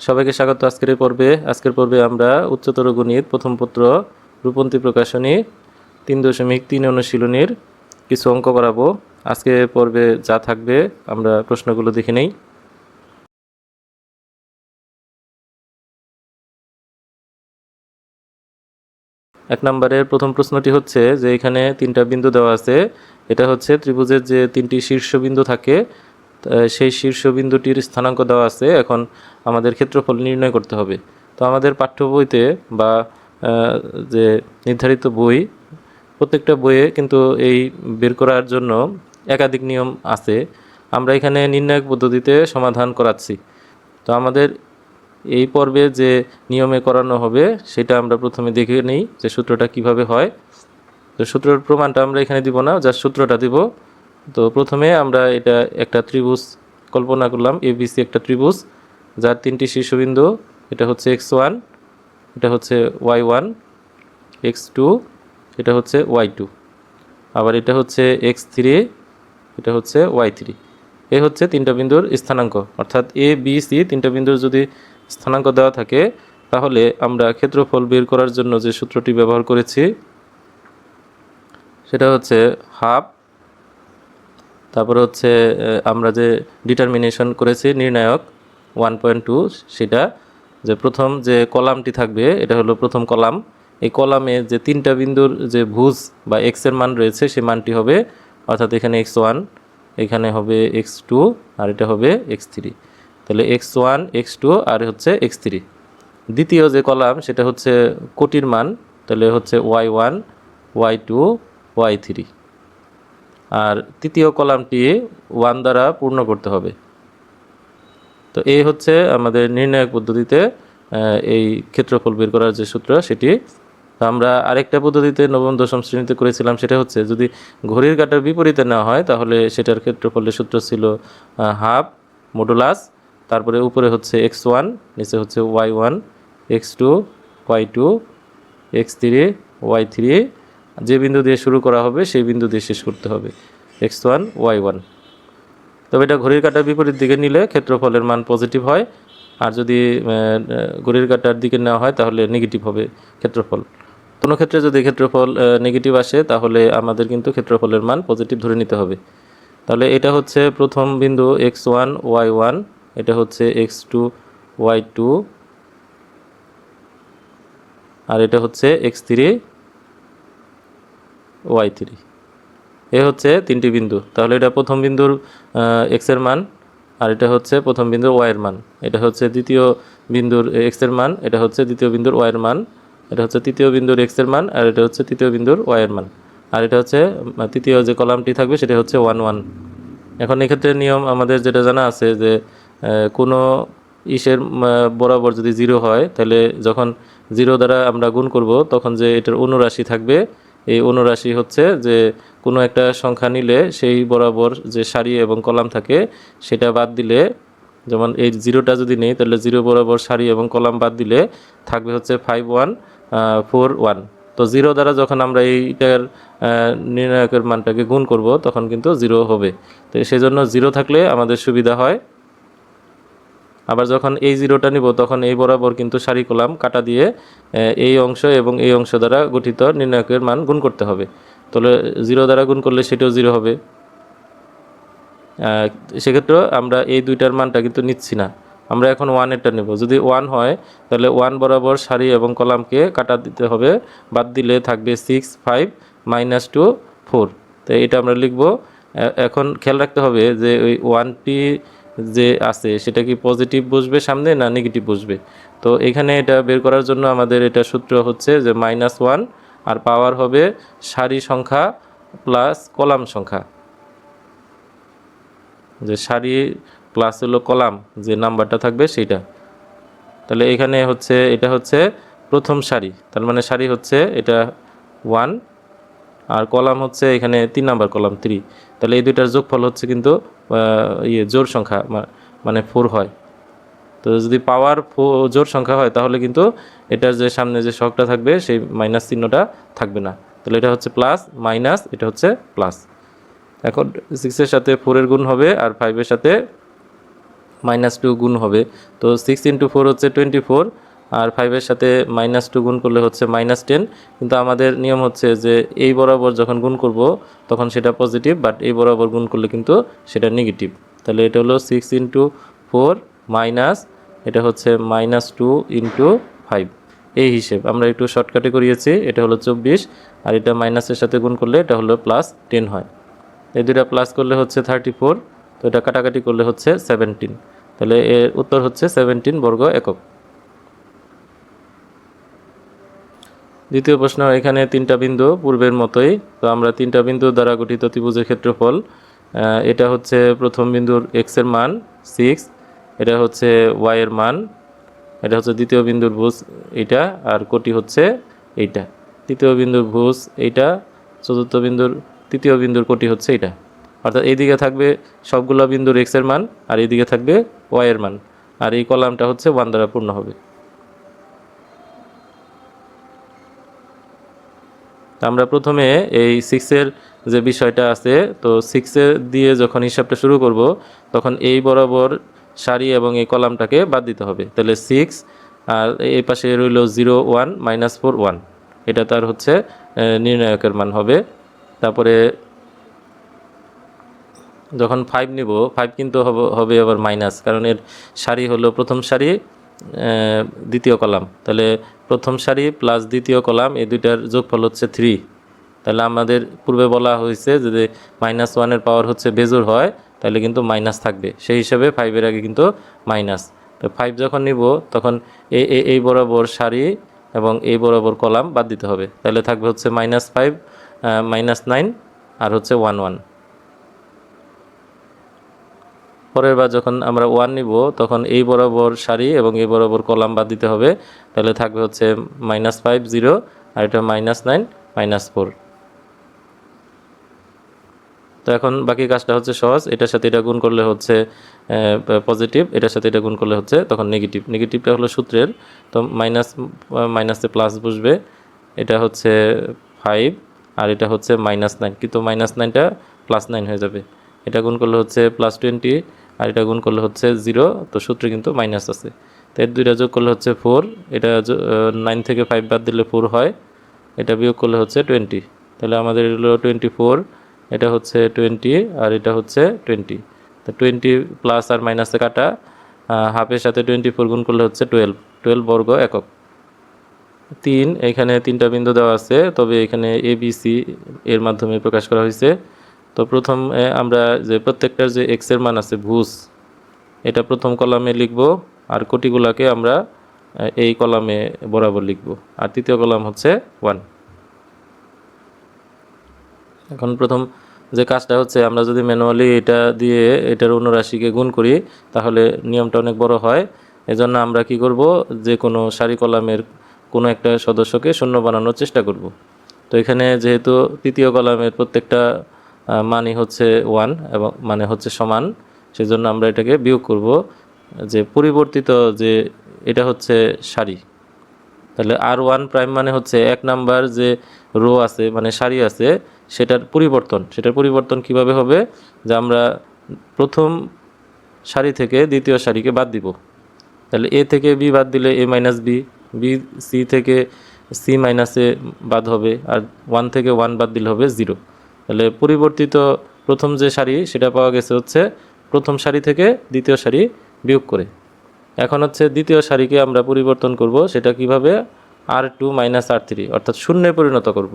সবাইকে স্বাগত আজকের পর্বে। আজকের পর্বে আমরা উচ্চতর গণিত প্রথম পত্র রূপন্তী প্রকাশনী তিন দশমিক তিন অনুশীলনীর কিছু অঙ্ক করাবো। আজকে পর্বে যা থাকবে আমরা প্রশ্নগুলো দেখে নেই। এক নম্বরের প্রথম প্রশ্নটি হচ্ছে যে এখানে তিনটা বিন্দু দেওয়া আছে। এটা হচ্ছে ত্রিভুজের যে তিনটি শীর্ষবিন্দু থাকে সেই শীর্ষবিন্দুটির স্থানাঙ্ক দেওয়া আছে। এখন আমাদের ক্ষেত্রফল নির্ণয় করতে হবে। তো আমাদের পাঠ্য বইতে বা যে নির্ধারিত বই, প্রত্যেকটা বইয়ে কিন্তু এই বের করার জন্য একাধিক নিয়ম আছে। আমরা এখানে নির্ণায়ক পদ্ধতিতে সমাধান করাচ্ছি। তো আমাদের এই পর্বে যে নিয়মে করানো হবে, সেটা আমরা প্রথমে দেখে নিই যে সূত্রটা কীভাবে হয়। তো সূত্রের প্রমাণটা আমরা এখানে দিব না, জাস্ট সূত্রটা দিব। তো প্রথমে আমরা এটা একটা ত্রিভুজ কল্পনা করলাম এবিসি একটা ত্রিভুজ, যার তিনটি শীর্ষবিন্দু, এটা হচ্ছে এক্স ওয়ান এটা হচ্ছে ওয়াই ওয়ান এক্স টু এটা হচ্ছে ওয়াই টু আবার এটা হচ্ছে এক্স থ্রি এটা হচ্ছে ওয়াই থ্রি এ হচ্ছে তিনটা বিন্দুর স্থানাঙ্ক। অর্থাৎ এ বি সি তিনটা বিন্দুর যদি স্থানাঙ্ক দেওয়া থাকে, তাহলে আমরা ক্ষেত্রফল বের করার জন্য যে সূত্রটি ব্যবহার করেছি, সেটা হচ্ছে হাফ তারপরে হচ্ছে আমরা যে ডিটারমিনেশন করেছি নির্ণায়ক ওয়ান পয়েন্ট টু সেটা যে প্রথম যে কলামটি থাকবে, এটা হলো প্রথম কলাম। এই কলামে যে তিনটা বিন্দুর যে ভুজ বা এক্সের মান রয়েছে, সে মানটি হবে অর্থাৎ এখানে এক্স ওয়ান এখানে হবে এক্স টু আর এটা হবে এক্স থ্রি তাহলে এক্স ওয়ান এক্স টু আর হচ্ছে এক্স থ্রি দ্বিতীয় যে কলাম, সেটা হচ্ছে কোটির মান, তাহলে হচ্ছে y one y two y three আর তৃতীয় কলামটি ওয়ান দ্বারা পূর্ণ করতে হবে। তো এই হচ্ছে আমাদের নির্ণায়ক পদ্ধতিতে এই ক্ষেত্রফল বের করার যে সূত্র সেটি। আমরা আরেকটা পদ্ধতিতে নবম, দশম শ্রেণীতে করেছিলাম, সেটা হচ্ছে যদি ঘড়ির কাঁটার বিপরীতে নেওয়া হয়, তাহলে সেটার ক্ষেত্রফলের সূত্র ছিল হাফ মডুলাস তারপরে উপরে হচ্ছে এক্স ওয়ান, নিচে হচ্ছে y one, x two, y two, x three, y three. যে বিন্দু দিয়ে শুরু করা হবে, সেই বিন্দু দিয়ে শেষ করতে হবে। এক্স ওয়ান ওয়াই ওয়ান তবে এটা ঘড়ির কাঁটার বিপরীত দিকে নিলে ক্ষেত্রফলের মান পজিটিভ হয়। আর যদি ঘড়ির কাঁটার দিকে নেওয়া হয়, তাহলে নেগেটিভ হবে ক্ষেত্রফল। কোনো ক্ষেত্রে যদি ক্ষেত্রফল নেগেটিভ আসে, তাহলে আমাদের কিন্তু ক্ষেত্রফলের মান পজিটিভ ধরে নিতে হবে। তাহলে এটা হচ্ছে প্রথম বিন্দু এক্স ওয়ান ওয়াই ওয়ান এটা হচ্ছে এক্স টু ওয়াই টু আর এটা হচ্ছে এক্স থ্রি ওয়াই থ্রি এ হচ্ছে তিনটি বিন্দু। তাহলে এটা প্রথম বিন্দুর এক্সের মান, আর এটা হচ্ছে প্রথম বিন্দুর ওয়াইয়ের মান। এটা হচ্ছে দ্বিতীয় বিন্দুর এক্সের মান, এটা হচ্ছে দ্বিতীয় বিন্দুর ওয়াইয়ের মান, এটা হচ্ছে তৃতীয় বিন্দুর এক্সের মান, আর এটা হচ্ছে তৃতীয় বিন্দুর ওয়াইয়ের মান। আর এটা হচ্ছে তৃতীয় যে কলামটি থাকবে সেটা হচ্ছে ওয়ান ওয়ান এখন এক্ষেত্রে নিয়ম আমাদের যেটা জানা আছে যে কোনো ইসের বরাবর যদি জিরো হয়, তাহলে যখন জিরো দ্বারা আমরা গুণ করব, তখন যে এটার অনুরাশি থাকবে, এই অনুরাশি হচ্ছে যে কোনো একটা সংখ্যা নিলে সেই বরাবর যে সারি এবং কলাম থাকে, সেটা বাদ দিলে, যেমন এই জিরোটা যদি নেই, তাহলে জিরো বরাবর সারি এবং কলাম বাদ দিলে থাকবে হচ্ছে ফাইভ ওয়ান ফোর ওয়ান তো জিরো দ্বারা যখন আমরা এইটার নির্ণায়কের মানটাকে গুণ করব, তখন কিন্তু জিরো হবে। তো সেই জন্য জিরো থাকলে আমাদের সুবিধা হয়। আবার যখন এই জিরোটা নিব, তখন এই বরাবর কিন্তু সারি কলাম কাটা দিয়ে এই অংশ এবং এই অংশ দ্বারা গঠিত নির্ণায়কের মান গুণ করতে হবে। তাহলে জিরো দ্বারা গুণ করলে সেটাও জিরো হবে। আহ, সেক্ষেত্রে আমরা এই দুইটার মানটা কিন্তু নিচ্ছি না। আমরা এখন ওয়ানেরটা নেব। যদি ওয়ান হয় তাহলে ওয়ান বরাবর সারি এবং কলামকে কাটা দিতে হবে। বাদ দিলে থাকবে six five minus two four তো এটা আমরা লিখব। এখন খেয়াল রাখতে হবে যে ওই ওয়ানটি যে আছে সেটা কি পজিটিভ বসবে সামনে না নেগেটিভ বসবে? তো এখানে এটা বের করার জন্য আমাদের এটা সূত্র হচ্ছে যে মাইনাস ওয়ান আর পাওয়ার হবে সারি সংখ্যা প্লাস কলাম সংখ্যা। যে সারি প্লাস হলো কলাম, যে নাম্বারটা থাকবে সেইটা। তাহলে এখানে হচ্ছে, এটা হচ্ছে প্রথম সারি। তার মানে সারি হচ্ছে এটা ওয়ান, আর কলাম হচ্ছে এখানে তিন নাম্বার কলাম, থ্রি। তাহলে এই দুইটার যোগফল হচ্ছে কিন্তু ইয়ে জোর সংখ্যা মানে ফোর হয়। তো যদি পাওয়ার জোর সংখ্যা হয়, তাহলে কিন্তু এটার যে সামনে যে শখটা থাকবে, সেই মাইনাস চিহ্নটা থাকবে না। তাহলে এটা হচ্ছে প্লাস মাইনাস এটা হচ্ছে প্লাস এখন সিক্সের সাথে ফোরের গুণ হবে, আর ফাইভের সাথে মাইনাস টু গুণ হবে। তো সিক্স ইন্টু ফোর হচ্ছে টোয়েন্টি ফোর আর ফাইভের সাথে মাইনাস টু গুণ করলে হচ্ছে মাইনাস টেন কিন্তু আমাদের নিয়ম হচ্ছে যে এই বরাবর যখন গুণ করব, তখন সেটা পজিটিভ বাট এই বরাবর গুণ করলে কিন্তু সেটা নেগেটিভ তাহলে এটা হলো সিক্স ইন্টু ফোর মাইনাস এটা হচ্ছে মাইনাস টু ইন্টু ফাইভ। এই হিসেব, আমরা একটু শর্টকাটে করিয়েছি, এটা হলো চব্বিশ, আর এটা মাইনাসের সাথে গুণ করলে এটা হলো প্লাস টেন হয়। এই দুটা প্লাস করলে হচ্ছে থার্টি ফোর তো এটা কাটাকাটি করলে হচ্ছে সেভেন্টিন তাহলে এর উত্তর হচ্ছে সেভেন্টিন বর্গ একক। দ্বিতীয় প্রশ্ন, এখানে তিনটা বিন্দু পূর্বের মতোই, তো আমরা তিনটা বিন্দু দ্বারা গঠিত ত্রিভুজের ক্ষেত্রফল এটা হচ্ছে প্রথম বিন্দুর এক্সের মান সিক্স এটা হচ্ছে ওয়াইয়ের মান, এটা হচ্ছে দ্বিতীয় বিন্দুর ভুজ এইটা, আর কোটি হচ্ছে এইটা। তৃতীয় বিন্দুর ভুজ এইটা, চতুর্থ বিন্দুর, তৃতীয় বিন্দুর কোটি হচ্ছে এটা অর্থাৎ এইদিকে থাকবে সবগুলো বিন্দুর এক্সের মান, আর এইদিকে থাকবে ওয়াইয়ের মান। আর এই কলামটা হচ্ছে ওয়ান দ্বারা পূর্ণ হবে। আমরা প্রথমে এই সিক্সের যে বিষয়টা আছে, তো সিক্সের দিয়ে যখন হিসাবটা শুরু করব, তখন এই বরাবর সারি এবং এই কলামটাকে বাদ দিতে হবে। তাহলে সিক্স আর এই পাশে রইল zero one minus four one এটা তার হচ্ছে নির্ণায়কের মান হবে। তারপরে যখন ফাইভ নিব ফাইভ কিন্তু হব- আবার মাইনাস কারণ এর সারি হলো প্রথম সারি দ্বিতীয় কলাম। তাহলে প্রথম সারি প্লাস দ্বিতীয় কলাম, এই দুইটার যোগফল হচ্ছে থ্রি তাহলে আমাদের পূর্বে বলা হয়েছে যদি মাইনাস ওয়ানের পাওয়ার হচ্ছে বেজোর হয় তাহলে কিন্তু মাইনাস থাকবে। সেই হিসাবে ফাইভের আগে কিন্তু মাইনাস তো ফাইভ যখন নিব, তখন এই এই- বরাবর সারি এবং এই বরাবর কলাম বাদ দিতে হবে। তাহলে থাকবে হচ্ছে মাইনাস ফাইভ মাইনাস নাইন আর হচ্ছে ওয়ান ওয়ান পরের বার যখন আমরা ওয়ান নিব, তখন এই বরাবর সারি এবং এই বরাবর কলাম বাদ দিতে হবে। তাহলে থাকবে হচ্ছে মাইনাস ফাইভ জিরো আর এটা মাইনাস নাইন মাইনাস ফোর তো এখন বাকি কাজটা হচ্ছে সহজ, এটার সাথে এটা গুণ করলে হচ্ছে পজিটিভ এটার সাথে এটা গুণ করলে হচ্ছে তখন নেগেটিভ নেগেটিভটা হলো সূত্রের, তো মাইনাস মাইনাসে প্লাস বসবে এটা হচ্ছে ফাইভ আর এটা হচ্ছে মাইনাস নাইন কিন্তু মাইনাস নাইনটা প্লাস নাইন হয়ে যাবে। এটা গুণ করলে হচ্ছে প্লাস টোয়েন্টি আর এটা গুণ করলে হচ্ছে জিরো তো সূত্রে কিন্তু মাইনাস আছে। তো এর দুইটা যোগ করলে হচ্ছে ফোর এটা নাইন থেকে ফাইভ বাদ দিলে ফোর হয়, এটা বিয়োগ করলে হচ্ছে টোয়েন্টি তাহলে আমাদের হলো টোয়েন্টি ফোর এটা হচ্ছে টোয়েন্টি আর এটা হচ্ছে টোয়েন্টি তো টোয়েন্টি প্লাস আর মাইনাসে কাটা হাফের সাথে টোয়েন্টি ফোর গুণ করলে হচ্ছে টুয়েলভ টুয়েলভ বর্গ একক। তিন, এখানে তিনটা বিন্দু দেওয়া আছে, তবে এখানে এ বি সি এর মাধ্যমে প্রকাশ করা হয়েছে। তো প্রথম আমরা যে প্রত্যেকটার যে এক্সের মান আছে, ভুজ, এটা প্রথম কলামে লিখব, আর কোটিগুলাকে আমরা এই কলামে বরাবর লিখব। আর তৃতীয় কলাম হচ্ছে ওয়ান এখন প্রথম যে কাজটা হচ্ছে, আমরা যদি ম্যানুয়ালি এটা দিয়ে এটার অনুরাশিকে গুণ করি, তাহলে নিয়মটা অনেক বড় হয়। এজন্য আমরা কি করব? যে কোনো সারি কলামের কোনো একটা সদস্যকে শূন্য বানানোর চেষ্টা করব। তো এখানে যেহেতু তৃতীয় কলামের প্রত্যেকটা মানই হচ্ছে ওয়ান এবং মানে হচ্ছে সমান, সেজন্য আমরা এটাকে বিয়োগ করব। যে পরিবর্তিত যে এটা হচ্ছে সারি। তাহলে আর ওয়ান প্রাইম মানে হচ্ছে এক নাম্বার যে রো আছে মানে সারি আছে সেটার পরিবর্তন সেটার পরিবর্তন কীভাবে হবে? যে আমরা প্রথম সারি থেকে দ্বিতীয় সারিকে বাদ দিব। তাহলে এ থেকে বি বাদ দিলে a minus b b, c থেকে সি মাইনাসে বাদ হবে, আর ওয়ান থেকে ওয়ান বাদ দিলে হবে জিরো। তাহলে পরিবর্তিত প্রথম যে সারি, সেটা পাওয়া গেছে হচ্ছে প্রথম সারি থেকে দ্বিতীয় সারি বিয়োগ করে। এখন হচ্ছে দ্বিতীয় সারিকে আমরা পরিবর্তন করব, সেটা কীভাবে? R two minus r three, অর্থাৎ শূন্যে পরিণত করব।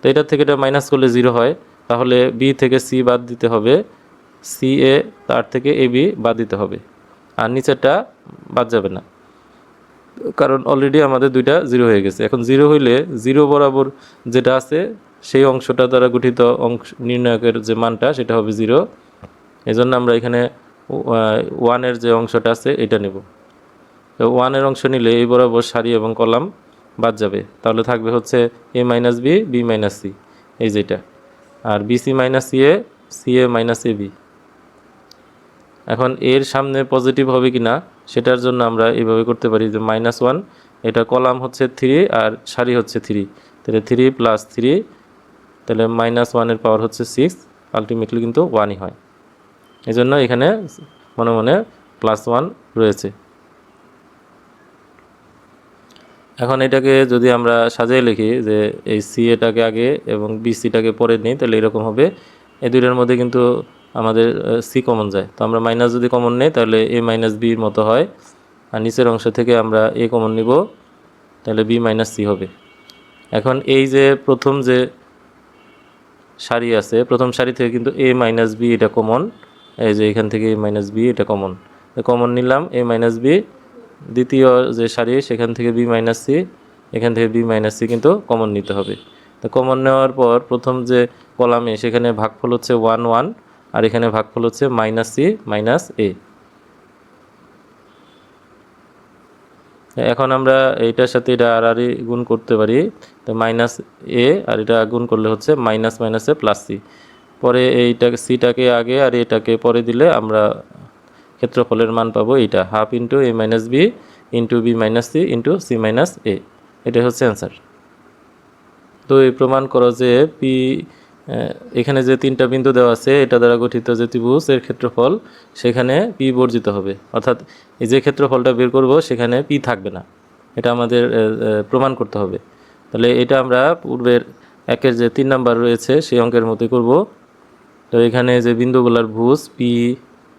তো এটার থেকে এটা মাইনাস করলে জিরো হয়, তাহলে বি থেকে সি বাদ দিতে হবে। সি এ তার থেকে এ বি বাদ দিতে হবে। আর নিচেরটা বাদ যাবে না। কারণ অলরেডি আমাদের দুইটা জিরো হয়ে গেছে। এখন জিরো হইলে জিরো বরাবর যেটা আছে, সেই অংশটা দ্বারা গঠিত অংশ নির্ণায়কের যে মানটা, সেটা হবে জিরো এজন্য আমরা এখানে ওয়ানের যে অংশটা আছে, এটা নেব। তো ওয়ানের অংশ নিলে এই বরাবর সারি এবং কলাম বাদ যাবে। তাহলে থাকবে হচ্ছে a minus b b minus c এই যেটা। আর b c minus c a c a minus a b এখন এর সামনে পজিটিভ হবে কি না সেটার জন্য আমরা এইভাবে করতে পারি যে মাইনাস ওয়ান এটা কলাম হচ্ছে থ্রি আর সারি হচ্ছে থ্রি তাহলে থ্রি প্লাস থ্রি তাহলে মাইনাস ওয়ানের পাওয়ার হচ্ছে সিক্স আলটিমেটলি কিন্তু ওয়ানই হয়। এই জন্য এখানে মনে মনে প্লাস ওয়ান রয়েছে। এখন এটাকে যদি আমরা সাজিয়ে লিখি যে এই সি এটাকে আগে এবং বি সিটাকে পরে নিই, তাহলে এরকম হবে। এই দুইটার মধ্যে কিন্তু আমাদের সি কমন যায়। তো আমরা মাইনাস যদি কমন নেই, তাহলে এ মাইনাস বির মতো হয়। আর নিচের অংশ থেকে আমরা এ কমন নিব, তাহলে বি মাইনাস সি হবে। এখন এই যে প্রথম যে সারি আছে, প্রথম সারি থেকে কিন্তু এ মাইনাস বি এটা কমন এই যে এখান থেকে এ মাইনাস বি এটা কমন কমন নিলাম এ মাইনাস বি দ্বিতীয় যে সারি, সেখান থেকে বি মাইনাস সি এখান থেকে বি মাইনাস সি কিন্তু কমন নিতে হবে। তো কমন নেওয়ার পর প্রথম যে কলামে সেখানে ভাগফল হচ্ছে ওয়ান ওয়ান আর এখানে ভাগফল হচ্ছে মাইনাস সি মাইনাস এ এখন আমরা এইটার সাথে এটা আর আরই গুণ করতে পারি। তো মাইনাস এ আর এটা গুণ করলে হচ্ছে মাইনাস মাইনাসে প্লাস সি পরে এইটাকে সিটাকে আগে আর এটাকে পরে দিলে আমরা ক্ষেত্রফলের মান পাবো এইটা half into a minus b into b minus c into c minus a এটাই হচ্ছে অ্যান্সার তো এই প্রমাণ করো যে পি এখানে যে তিনটা বিন্দু দেওয়া আছে, এটা দ্বারা গঠিত যে ত্রিভুজ ক্ষেত্রফল, সেখানে পি বর্জিত হবে। অর্থাৎ এই যে ক্ষেত্রফলটা বের করব, সেখানে পি থাকবে না। এটা আমাদের প্রমাণ করতে হবে। তাহলে এটা আমরা পূর্বের একের যে তিন নাম্বার রয়েছে, সেই অঙ্কের মতোই করব। তো এখানে যে বিন্দুগুলার ভুজ পি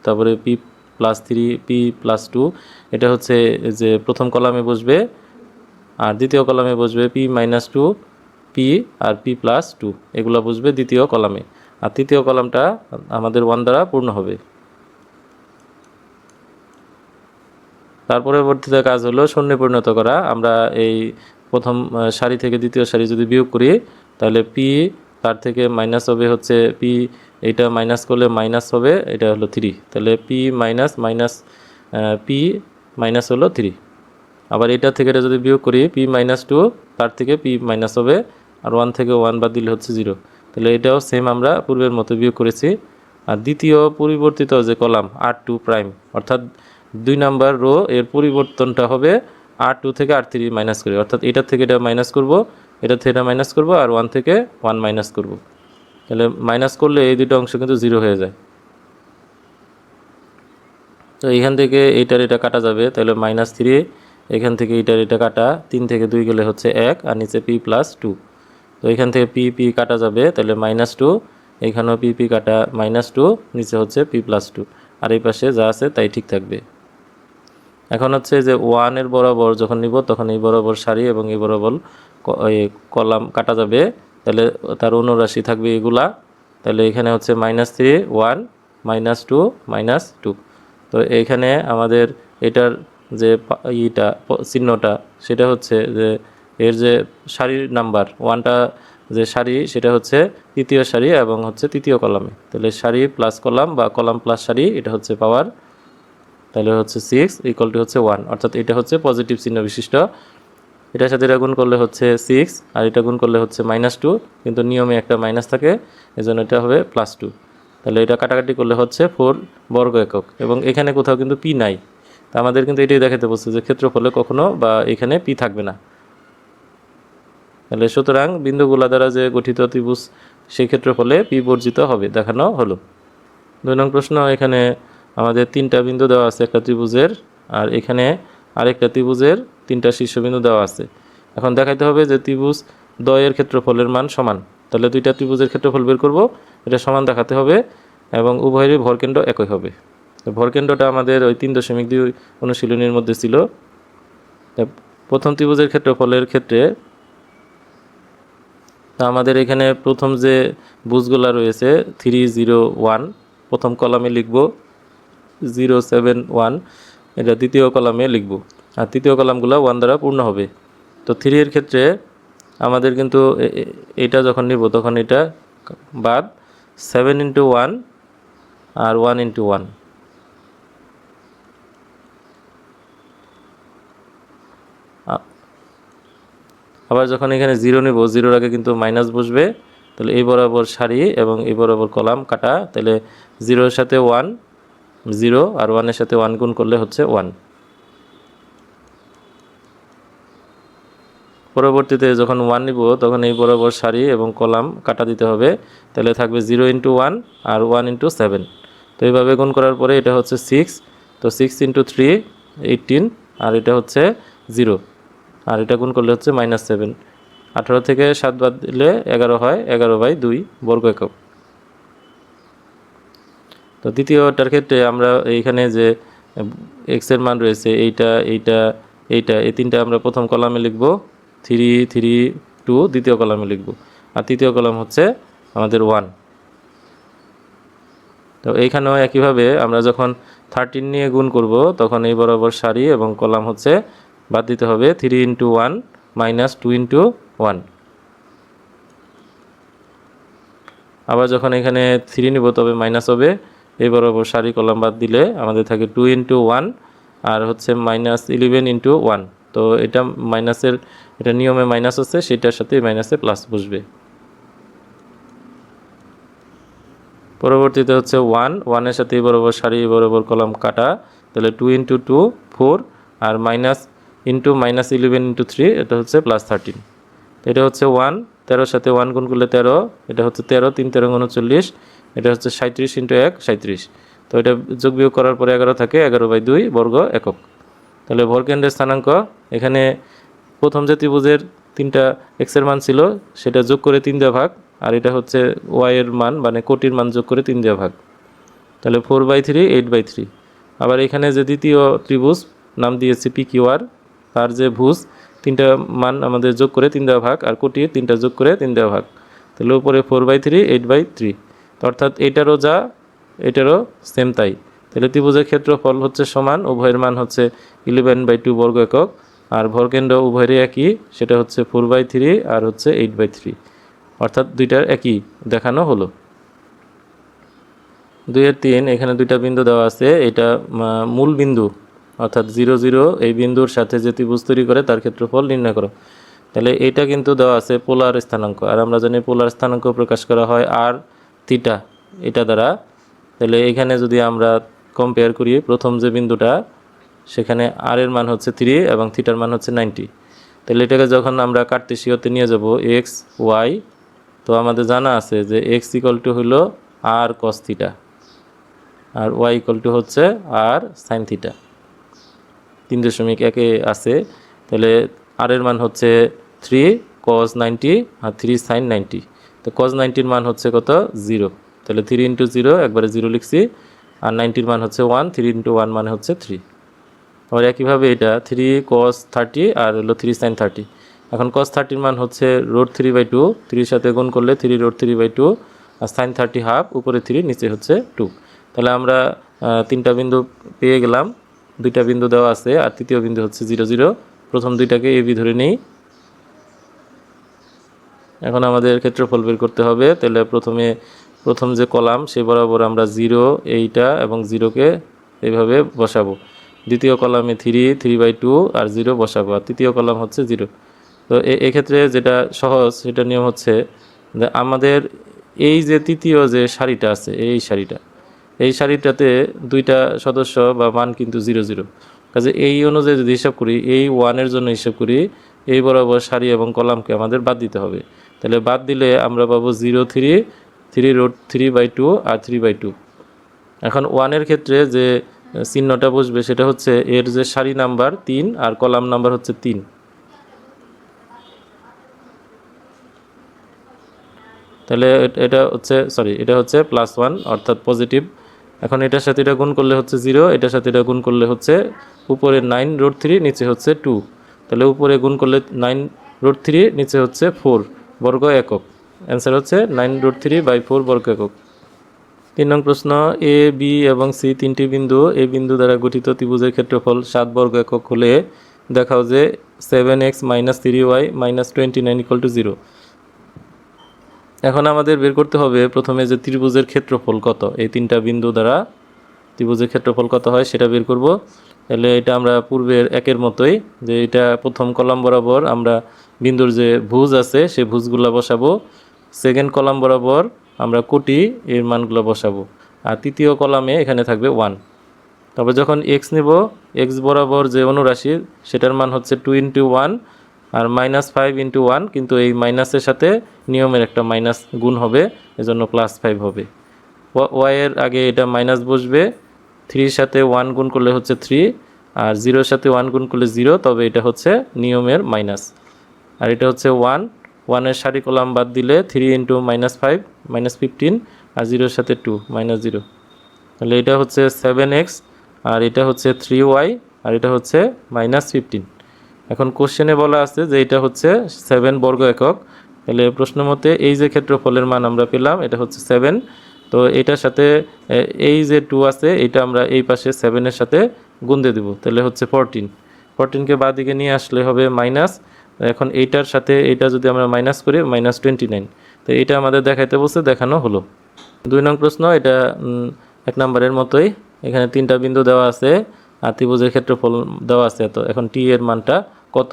তারপরে p plus three p plus two এটা হচ্ছে যে প্রথম কলামে বসবে, আর দ্বিতীয় কলামে বসবে পি মাইনাস টু পি আর পি প্লাস টু এগুলো বসবে দ্বিতীয় কলামে। আর তৃতীয় কলামটা আমাদের ওয়ান দ্বারা পূর্ণ হবে। তার পরবর্তীতে কাজ হলো শূন্যে পরিণত করা। আমরা এই প্রথম সারি থেকে দ্বিতীয় সারি যদি বিয়োগ করি, তাহলে পি তার থেকে মাইনাস হবে হচ্ছে পি এইটা মাইনাস করলে মাইনাস হবে, এটা হলো থ্রি তাহলে p minus minus p minus হলো থ্রি আবার এটা থেকে এটা যদি বিয়োগ করি পি মাইনাস টু তার থেকে পি মাইনাস হবে, আর ওয়ান থেকে ওয়ান বাদ দিলে হচ্ছে জিরো তাহলে এটাও সেম আমরা পূর্বের মতো বিয়োগ করেছি। আর দ্বিতীয় পরিবর্তিত যে কলাম আর টু প্রাইম অর্থাৎ দুই নাম্বার রো এর পরিবর্তনটা হবে আর টু থেকে আর থ্রি মাইনাস করে। অর্থাৎ এটার থেকে এটা মাইনাস করব, এটা থেকে এটা মাইনাস করব, আর ওয়ান থেকে ওয়ান মাইনাস করব। তাহলে মাইনাস করলে এই দুটো অংশ কিন্তু জিরো হয়ে যায়। তো এখান থেকে এইটার এটা কাটা যাবে, তাহলে মাইনাস থ্রি এখান থেকে এইটার এটা কাটা, তিন থেকে দুই গেলে হচ্ছে এক, আর নিচে পি প্লাস টু তো এখান থেকে পি পি কাটা যাবে, তাহলে মাইনাস টু এখানেও পি পি কাটা মাইনাস টু নিচে হচ্ছে পি প্লাস টু আর এই পাশে যা আছে তাই ঠিক থাকবে। এখন হচ্ছে যে ওয়ানের বরাবর যখন নিব, তখন এই বরাবর সারি এবং এই বরাবর কলাম কাটা যাবে। তাহলে তার অনুরাশি থাকবে এগুলা। তাহলে এখানে হচ্ছে minus three one minus two minus two তো এইখানে আমাদের এটার যে ইটা চিহ্নটা, সেটা হচ্ছে যে এর যে সারির নাম্বার ওয়ানটা যে সারি, সেটা হচ্ছে তৃতীয় সারি এবং হচ্ছে তৃতীয় কলামে। তাহলে সারি প্লাস কলাম বা কলাম প্লাস সারি, এটা হচ্ছে পাওয়ার তাহলে হচ্ছে সিক্স ইকুয়াল টু হচ্ছে ওয়ান অর্থাৎ এটা হচ্ছে পজিটিভ চিহ্ন বিশিষ্ট এটার সাথে এটা গুণ করলে হচ্ছে সিক্স আর এটা গুণ করলে হচ্ছে মাইনাস টু কিন্তু নিয়মে একটা মাইনাস থাকে, এজন্য এটা হবে প্লাস টু তাহলে এটা কাটাকাটি করলে হচ্ছে ফোর বর্গ একক, এবং এখানে কোথাও কিন্তু পি নাই। তা আমাদের কিন্তু এটাই দেখাতে বলছে যে ক্ষেত্রফলে কখনো বা এখানে পি থাকবে না। তাহলে সুতরাং বিন্দুগুলা দ্বারা যে গঠিত ত্রিভুজ, সেই ক্ষেত্রফলে পি বর্জিত হবে, দেখানো হলো। দুই নং প্রশ্ন, এখানে আমাদের তিনটা বিন্দু দেওয়া আছে একটা ত্রিভুজের, আর এখানে আরেকটা ত্রিভুজের তিনটা শীর্ষবিন্দু দেওয়া আছে। এখন দেখাইতে হবে যে ত্রিভুজ দ্বয়ের ক্ষেত্রফলের মান সমান। তাহলে দুইটা ত্রিভুজের ক্ষেত্রফল বের করব, এটা সমান দেখাতে হবে এবং উভয়েরই ভরকেন্দ্র একই হবে। ভরকেন্দ্রটা আমাদের ওই তিন দশমিক দুই অনুশীলনীর মধ্যে ছিল। প্রথম ত্রিভুজের ক্ষেত্রফলের ক্ষেত্রে আমাদের এখানে প্রথম যে বুঝগুলা রয়েছে থ্রি জিরো ওয়ান প্রথম কলামে লিখব জিরো সেভেন ওয়ান এটা দ্বিতীয় কলামে লিখব। আর তৃতীয় কলামগুলো ওয়ান দ্বারা পূর্ণ হবে। তো থ্রি এর ক্ষেত্রে আমাদের কিন্তু এটা যখন নিব, তখন এটা বাদ সেভেন ইন্টু ওয়ান আর ওয়ান ইন্টু ওয়ান আবার যখন এখানে জিরো নিব জিরোর আগে কিন্তু মাইনাস বসবে। তাহলে এই বরাবর সারি এবং এই বরাবর কলাম কাটা, তাহলে জিরোর সাথে ওয়ান জিরো আর ওয়ানের সাথে ওয়ান গুণ করলে হচ্ছে ওয়ান পরবর্তীতে যখন ওয়ান নিব, তখন এই বরাবর সারি এবং কলাম কাটা দিতে হবে। তাহলে থাকবে জিরো ইন্টু ওয়ান আর ওয়ান ইন্টু সেভেন তো এইভাবে গুণ করার পরে এটা হচ্ছে সিক্স তো সিক্স ইন্টু থ্রি এইটিন আর এটা হচ্ছে জিরো আর এটা গুণ করলে হচ্ছে মাইনাস সেভেন আঠারো থেকে সাত বাদ দিলে এগারো হয়, এগারো বাই দুই বর্গ একক। তো দ্বিতীয়টার ক্ষেত্রে আমরা এইখানে যে এক্সের মান রয়েছে, এইটা এইটা এইটা, এই তিনটা আমরা প্রথম কলামে লিখব। থ্রি থ্রি, টু, দ্বিতীয় কলামে লিখব। আর তৃতীয় কলাম হচ্ছে আমাদের ওয়ান তো এইখানেও একইভাবে আমরা যখন থার্টিন নিয়ে গুণ করব, তখন এই বরাবর সারি এবং কলাম হচ্ছে, বাদ দিতে হবে three into one minus two into one আবার যখন এখানে থ্রি নিব, তবে মাইনাস হবে। এই বরাবর সারি কলাম বাদ দিলে আমাদের থাকে টু ইন্টু ওয়ান আর হচ্ছে মাইনাস ইলেভেন ইন্টু ওয়ান তো এটা মাইনাসের, এটা নিয়মে মাইনাস হচ্ছে সেটার সাথে মাইনাসে প্লাস বসবে। পরবর্তীতে হচ্ছে ওয়ান ওয়ানের সাথে বরাবর সারি, বরাবর কলাম কাটা, তাহলে টু ইন্টু টু ফোর আর minus into minus eleven into three এটা হচ্ছে প্লাস থার্টিন এটা হচ্ছে ওয়ান তেরোর সাথে ওয়ান গুণ করলে তেরো, এটা হচ্ছে তেরো, তিন তেরো উনচল্লিশ এটা হচ্ছে সাঁত্রিশ ইন্টু এক সাঁত্রিশ তো এটা যোগ বিয়োগ করার পরে এগারো থাকে, এগারো বাই দুই বর্গ একক। তাহলে ভরকেন্দ্রের স্থানাঙ্ক, এখানে প্রথম যে ত্রিভুজের তিনটা এক্সের মান ছিল, সেটা যোগ করে তিন দেওয়া ভাগ, আর এটা হচ্ছে ওয়াইয়ের মান মানে কোটির মান যোগ করে তিন দেওয়া ভাগ। তাহলে four by three eight by three আবার এখানে যে দ্বিতীয় ত্রিভুজ, নাম দিয়েছে পি কিউ আর তার যে ভুজ, তিনটা মান আমাদের যোগ করে তিন দেওয়া ভাগ, আর কোটির তিনটা যোগ করে তিন দেওয়া ভাগ। তাহলে উপরে four by three eight by three অর্থাৎ এটারও যা, এটারও সেম তাই। তাহলে ত্রিভুজের ক্ষেত্রফল হচ্ছে সমান, উভয়ের মান হচ্ছে ইলেভেন বাই টু বর্গ একক। আর ভরকেন্দ্র উভয়েরই একই, সেটা হচ্ছে ফোর বাই থ্রি আর হচ্ছে এইট বাই থ্রি। অর্থাৎ দুইটার একই দেখানো হলো। দুই দুইয়ের তিন, এখানে দুইটা বিন্দু দেওয়া আছে, এটা মূল বিন্দু। অর্থাৎ জিরো জিরো, এই বিন্দুর সাথে যে ত্রিভুজ তৈরি করে, তার ক্ষেত্রফল নির্ণয় করো। তাহলে এইটা কিন্তু দেওয়া আছে পোলার স্থানাঙ্ক। আর আমরা জানি পোলার স্থানাঙ্ক প্রকাশ করা হয় আর থিটা এটা দ্বারা। তাহলে এখানে যদি আমরা কম্পেয়ার করি, প্রথম যে বিন্দুটা সেখানে আর এর মান হচ্ছে থ্রি এবং থিটার মান হচ্ছে নাইনটি তাহলে এটাকে যখন আমরা কার্তেশীয়তে নিয়ে যাব এক্স ওয়াই তো আমাদের জানা আছে যে এক্স ইকল টু হলো আর কস থিটা আর ওয়াই ইকল টু হচ্ছে আর সাইন থিটা তিন দশমিক একে আছে, তাহলে আর এর মান হচ্ছে থ্রি কস নাইনটি আর থ্রি সাইন নাইনটি তো কস নাইনটির মান হচ্ছে কত? জিরো তাহলে থ্রি ইন্টু জিরো একবারে জিরো লিখছি, আর নাইনটির মান হচ্ছে ওয়ান থ্রি ইন্টু ওয়ান মানে হচ্ছে থ্রি আবার একইভাবে এটা থ্রি কস থার্টি আর হলো থ্রি সাইন থার্টি এখন কস থার্টির মান হচ্ছে রোড থ্রি বাই টু থ্রির সাথে গুণ করলে three root three by two R sine thirty half উপরে থ্রি নিচে হচ্ছে টু তাহলে আমরা তিনটা বিন্দু পেয়ে গেলাম। দুইটা বিন্দু দেওয়া আছে আর তৃতীয় বিন্দু হচ্ছে জিরো জিরো প্রথম দুইটাকে এবি ধরে নেই। এখন আমাদের ক্ষেত্রফল বের করতে হবে। তাহলে প্রথমে, প্রথম যে কলাম সে বরাবর আমরা জিরো এইটা এবং জিরোকে এইভাবে বসাবো। দ্বিতীয় কলামে থ্রি থ্রি বাই টু আর জিরো বসাবো, আর তৃতীয় কলাম হচ্ছে জিরো তো এক্ষেত্রে যেটা সহজ সেটা নিয়ম হচ্ছে যে আমাদের এই যে তৃতীয় যে শাড়িটা আছে, এই শাড়িটা এই শাড়িটাতে দুইটা সদস্য বা মান কিন্তু জিরো জিরো কাজে এই অনুযায়ী যদি হিসাব করি, এই ওয়ানের জন্য হিসাব করি, এই বরাবর সারি এবং কলামকে আমাদের বাদ দিতে হবে। তাহলে বাদ দিলে আমরা পাবো zero three three root three by two R three by two এখন ওয়ানের ক্ষেত্রে যে চিহ্নটা বসবে সেটা হচ্ছে এর যে সারি নাম্বার তিন আর কলাম নাম্বার হচ্ছে তিন। তাহলে এট- হচ্ছে সরি এটা হচ্ছে প্লাস ওয়ান অর্থাৎ পজিটিভ এখন এটার সাথে এটা গুণ করলে হচ্ছে জিরো এটার সাথে এটা গুণ করলে হচ্ছে উপরে নাইন রোড থ্রি নিচে হচ্ছে টু তাহলে উপরে গুণ করলে নাইন রোড থ্রি নিচে হচ্ছে ফোর বর্গ একক। অ্যান্সার হচ্ছে nine root three by four বর্গ একক। তিন নং প্রশ্ন, এ, বি এবং সি তিনটি বিন্দু এই বিন্দু দ্বারা গঠিত ত্রিভুজের ক্ষেত্রফল সাত বর্গ একক হলে দেখাও যে seven x minus three y minus twenty nine equal to zero এখন আমাদের বের করতে হবে প্রথমে যে ত্রিভুজের ক্ষেত্রফল কত। এই তিনটা বিন্দু দ্বারা ত্রিভুজের ক্ষেত্রফল কত হয় সেটা বের করব। তাহলে এটা আমরা পূর্বের একের মতোই যে এটা প্রথম কলাম বরাবর আমরা বিন্দুর যে ভুজ আছে সেই ভুজগুলো বসাবো। সেকেন্ড কলাম বরাবর আমরা কোটি এর মানগুলো বসাবো। আর তৃতীয় কলামে এখানে থাকবে ওয়ান তবে যখন এক্স নেব এক্স বরাবর যে অনুরাশি সেটার মান হচ্ছে টু ইন্টু ওয়ান আর মাইনাস ফাইভ ইন্টু ওয়ান কিন্তু এই মাইনাসের সাথে নিয়মের একটা মাইনাস গুণ হবে, এজন্য প্লাস ফাইভ হবে। ওয়াই এর আগে এটা মাইনাস বসবে থ্রির সাথে ওয়ান গুণ করলে হচ্ছে থ্রি আর জিরোর সাথে ওয়ান গুণ করলে জিরো তবে এটা হচ্ছে নিয়মের মাইনাস আর এটা হচ্ছে ওয়ান ওয়ানের সারি কলাম বাদ দিলে three into minus five minus fifteen আর জিরোর সাথে টু মাইনাস জিরো তাহলে এটা হচ্ছে সেভেন এক্স আর এটা হচ্ছে থ্রি ওয়াই আর এটা হচ্ছে মাইনাস ফিফটিন এখন কোশ্চেনে বলা আছে যে এটা হচ্ছে সেভেন বর্গ একক। তাহলে প্রশ্ন মতে এই যে ক্ষেত্রফলের মান আমরা পেলাম, এটা হচ্ছে সেভেন তো এটার সাথে এই যে টু আছে, এটা আমরা এই পাশে সেভেনের সাথে দিয়ে দেবো। তাহলে হচ্ছে ফোরটিন ফোরটিনকে বাঁ দিকে নিয়ে আসলে হবে মাইনাস এখন এইটার সাথে এটা যদি আমরা মাইনাস করি মাইনাস টোয়েন্টি নাইন তো এটা আমাদের দেখাইতে বলছে, দেখানো হলো। দুই নং প্রশ্ন, এটা এক নম্বরের মতোই। এখানে তিনটা বিন্দু দেওয়া আছে, আর ত্রিভুজের ক্ষেত্রফল দেওয়া আছে এত। এখন টি এর মানটা কত?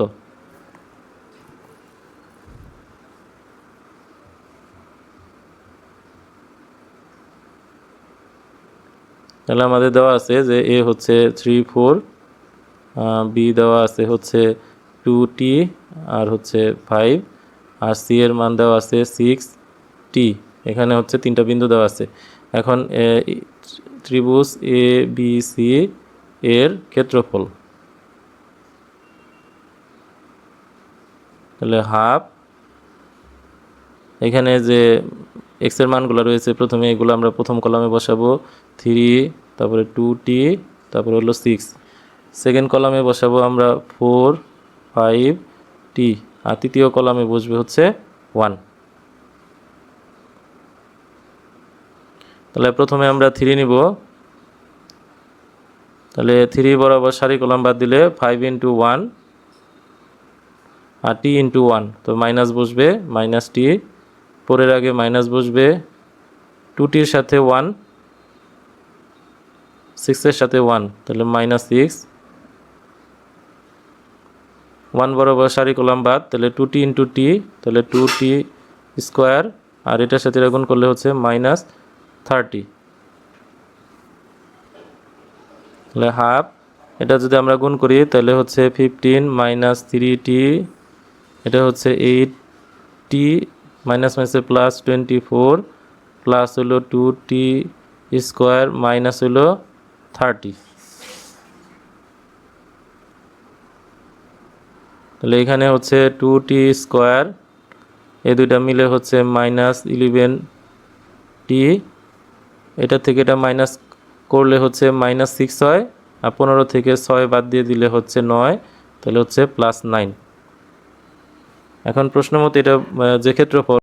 তাহলে আমাদের দেওয়া আছে যে এ হচ্ছে থ্রি ফোর বি দেওয়া আছে হচ্ছে টু টি আর হচ্ছে ফাইভ আর সি এর মান দেওয়া আছে সিক্স টি এখানে হচ্ছে তিনটা বিন্দু দেওয়া আছে। এখন ত্রিভুজ এ বি সি এর ক্ষেত্রফল। তাহলে হাফ এখানে যে এক্সের মানগুলো রয়েছে, প্রথমে এগুলো আমরা প্রথম কলামে বসাবো। থ্রি তারপরে টু টি তারপরে হলো সিক্স সেকেন্ড কলামে বসাবো আমরা ফোর ফাইভ টি, আর তৃতীয় কলামে বসবে হচ্ছে ওয়ান তাহলে প্রথমে আমরা থ্রি নিব। তাহলে থ্রি বরাবর সারি কলাম বাদ দিলে ফাইভ ইন্টু ওয়ান আর টি ইন্টু ওয়ান তো মাইনাস বসবে মাইনাস টি পরের আগে মাইনাস বসবে টু টির সাথে ওয়ান সিক্সের সাথে ওয়ান তাহলে মাইনাস সিক্স ওয়ান বরাবর সারি কলাম বাদ, তাহলে টু টি ইন্টু টি তাহলে টু টি স্কোয়ার আর এটার সাথে গুণ করলে হচ্ছে মাইনাস থার্টি তাহলে হাফ এটা যদি আমরা গুণ করি, তাহলে হচ্ছে ফিফটিন মাইনাস থ্রি টি এটা হচ্ছে এইট টি মাইনাস মাইনাসে প্লাস টোয়েন্টি ফোর প্লাস হলো টু টি স্কোয়ার মাইনাস হলো থার্টি তাহলে এখানে হচ্ছে টু টি স্কোয়ার এই দুইটা মিলে হচ্ছে মাইনাস ইলেভেন টি এটা থেকে এটা মাইনাস করলে হচ্ছে মাইনাস সিক্স হয়, আর পনেরো থেকে ছয় বাদ দিয়ে দিলে হচ্ছে নয়, তাহলে হচ্ছে প্লাস নাইন এখন প্রশ্ন মতো এটা যে ক্ষেত্রফল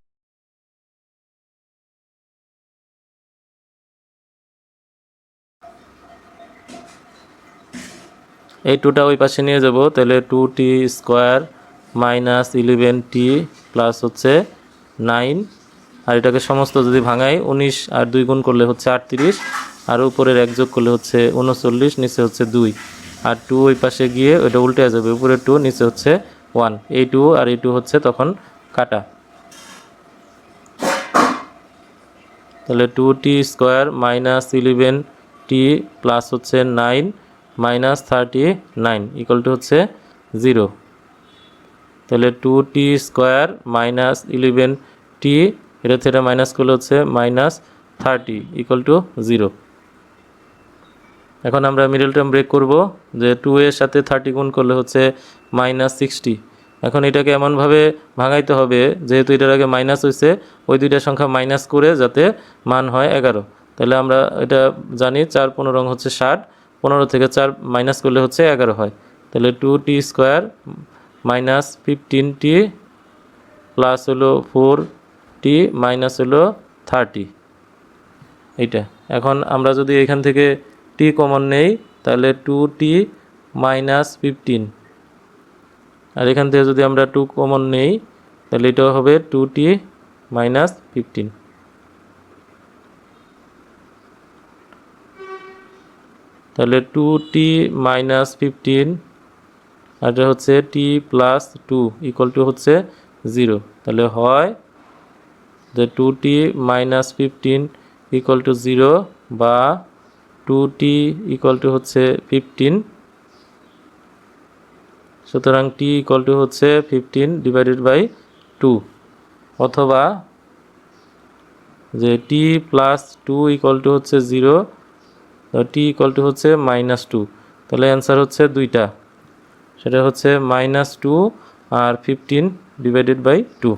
এই টুটা ওই পাশে নিয়ে যাব। তাহলে two t square minus eleven t plus হচ্ছে নাইন আর এটাকে সমস্ত যদি ভাঙাই, উনিশ আর দুই গুণ করলে হচ্ছে আটত্রিশ। আর উপরের এক যোগ করলে হচ্ছে উনচল্লিশ, নিচে হচ্ছে দুই। আর টু ওই পাশে গিয়ে ওইটা উল্টে যাবে, উপরে টু নিচে হচ্ছে ওয়ান এই টু আর এই টু হচ্ছে তখন কাটা। তাহলে two t square minus eleven t plus হচ্ছে nine minus thirty nine equal to হচ্ছে জিরো তাহলে two t square minus eleven t এটা থেকে মাইনাস করলে হচ্ছে minus thirty equal to zero এখন আমরা মিডল টার্ম ব্রেক করব, যে টু এর সাথে থার্টি গুণ করলে হচ্ছে মাইনাস সিক্সটি এখন এটাকে এমনভাবে ভাঙাইতে হবে, যেহেতু এটার আগে মাইনাস হয়েছে, ওই দুইটা সংখ্যা মাইনাস করে যাতে মান হয় এগারো। তাহলে আমরা এটা জানি, চার পনেরো রং হচ্ছে ষাট। পনেরো থেকে চার মাইনাস করলে হচ্ছে এগারো হয়। তাহলে two t square minus fifteen t plus হলো ফোর টি মাইনাস হলো থার্টি এইটা। এখন আমরা যদি এখান থেকে টি কমন নেই, তাহলে টু টি মাইনাস ফিফটিন আর এখান থেকে যদি আমরা টু কমন নেই, তাহলে এটাও হবে টু টি মাইনাস ফিফটিন তাহলে টু টি মাইনাস ফিফটিন আর এটা হচ্ছে t plus two equal to হচ্ছে জিরো তাহলে হয় যে two t minus fifteen equal to zero বা টু টি ইকুয়াল টু হচ্ছে ফিফটিন সুতরাং টি ইকুয়াল টু হচ্ছে ফিফটিন ডিভাইডেড বাই টু অথবা যে t plus two equal to হচ্ছে জিরো টি ইকুয়াল টু হচ্ছে মাইনাস টু তাহলে অ্যান্সার হচ্ছে দুইটা। সেটা হচ্ছে মাইনাস টু আর ফিফটিন ডিভাইডেড বাই টু